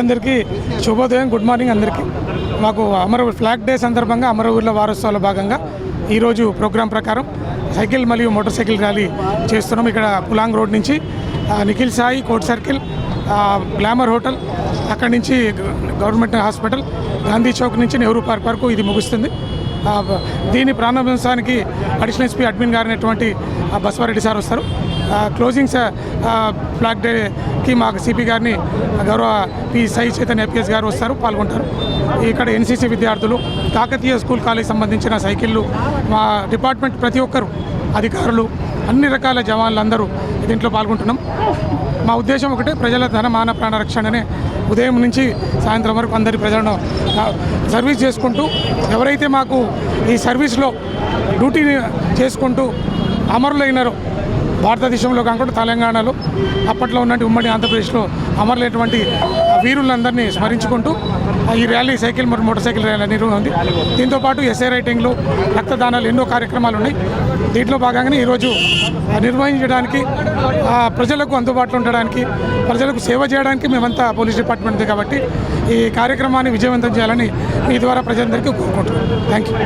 అందరికీ శుభోదయం good morning అందరికీ. మాకు అమరవూరు ఫ్లాగ్ డే సందర్భంగా అమరవూరుల వారోత్సవాల భాగంగా ఈరోజు ప్రోగ్రాం ప్రకారం సైకిల్ మరియు మోటార్ సైకిల్ ర్యాలీ చేస్తున్నాం ఇక్కడ పులాంగ్ రోడ్ నుంచి. నిఖిల్ సాయి కోట్ సర్కిల్ గ్లామర్ హోటల్ అక్కడి నుంచి గవర్నమెంట్ హాస్పిటల్ గాంధీ చౌక్ నుంచి నెహ్రూ పార్క్ వరకు ఇది ముగుస్తుంది. దీన్ని దీని ప్రారంభించడానికి అడిషనల్ ఎస్పీ అడ్మిన్ గారినటువంటి బసవారెడ్డి సార్ వస్తారు. క్లోజింగ్ స- ఫ్లాగ్ డేకి మాకు సిపి గారిని గౌరవ పి సై చైతన్య ఎపిఎస్ గారు వస్తారు పాల్గొంటారు. ఇక్కడ ఎన్సీసీ విద్యార్థులు కాకతీయ స్కూల్ కాలేజ్ సంబంధించిన సైకిళ్ళు మా డిపార్ట్మెంట్ ప్రతి ఒక్కరు అధికారులు అన్ని రకాల జవాన్లు అందరూ దీంట్లో పాల్గొంటున్నాం. మా ఉద్దేశం ఒకటే ప్రజల ధన మాన ప్రాణ రక్షణనే ఉదయం నుంచి సాయంత్రం వరకు అందరి ప్రజలను సర్వీస్ చేసుకుంటూ ఎవరైతే మాకు ఈ సర్వీస్లో డ్యూటీని చేసుకుంటూ అమరులైనారో భారతదేశంలో కాకుండా తెలంగాణలో అప్పట్లో ఉన్నటువంటి ఉమ్మడి ఆంధ్రప్రదేశ్లో అమరులైనటువంటి వీరులందరినీ స్మరించుకుంటూ ఈ ర్యాలీ సైకిల్ మరియు మోటార్ సైకిల్ ర్యాలీ నిర్వహణ ఉంది దీంతోపాటు ఎస్ఐ రైటింగ్లు రక్తదానాలు ఎన్నో కార్యక్రమాలు ఉన్నాయి. దీంట్లో భాగంగానే ఈరోజు నిర్వహించడానికి ఆ ప్రజలకు అందుబాటులో ఉండడానికి ప్రజలకు సేవ చేయడానికి మేమంతా పోలీస్ డిపార్ట్మెంట్ కాబట్టి ఈ కార్యక్రమాన్ని విజయవంతం చేయాలని మీ ద్వారా ప్రజలందరికీ కోరుకుంటున్నాం. Thank you